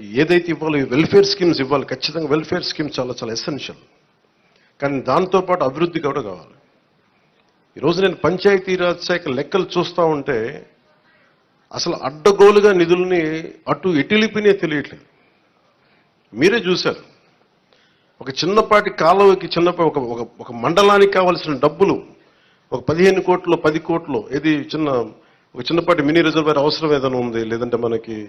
ఏదైతే ఇవ్వాలో welfare schemes ఇవ్వాలి ఖచ్చితంగా వెల్ఫేర్ స్కీమ్స్ చాలా చాలా ఎసెన్షియల్ కానీ దాంతోపాటు అభివృద్ధి కూడా కావాలి. ఈరోజు నేను పంచాయతీరాజ్ శాఖ లెక్కలు చూస్తూ ఉంటే అసలు అడ్డగోలుగా నిధుల్ని అటు ఎటిలిపినే తెలియట్లేదు. మీరే చూశారు. ఒక చిన్నపాటి కాలువకి చిన్నపాటి ఒక ఒక ఒక మండలానికి కావాల్సిన డబ్బులు ఒక పదిహేను కోట్లు పది కోట్లు ఇది చిన్న ఒక చిన్నపాటి మినీ రిజర్వేర్ అవసరం ఏదైనా ఉంది లేదంటే మనకి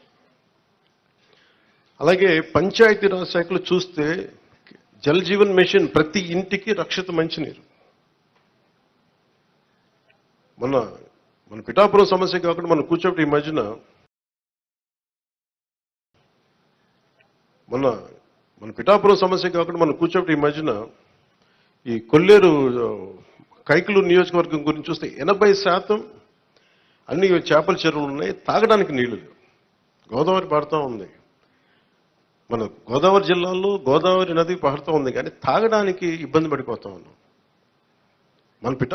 అలాగే పంచాయతీరాజ్ శాఖలో చూస్తే జల్ జీవన్ మిషన్ ప్రతి ఇంటికి రక్షిత మంచినీరు. మన మన పిఠాపురం సమస్య కాకుండా మనం కూర్చోబెట్టి ఈ మధ్యన మన మన పిఠాపురం సమస్య కాకుండా మనం కూర్చోబెట్టి ఈ మధ్యన ఈ కొల్లేరు ఆ, కైకలూరు నియోజకవర్గం గురించి చూస్తే ఎనభై శాతం అన్ని చేపల చెరువులు ఉన్నాయి తాగడానికి నీళ్ళు గోదావరి పడతా ఉంది. మన గోదావరి జిల్లాలో గోదావరి నది పాడుతూ ఉంది కానీ తాగడానికి ఇబ్బంది పడిపోతా ఉన్నాం. మన పిఠా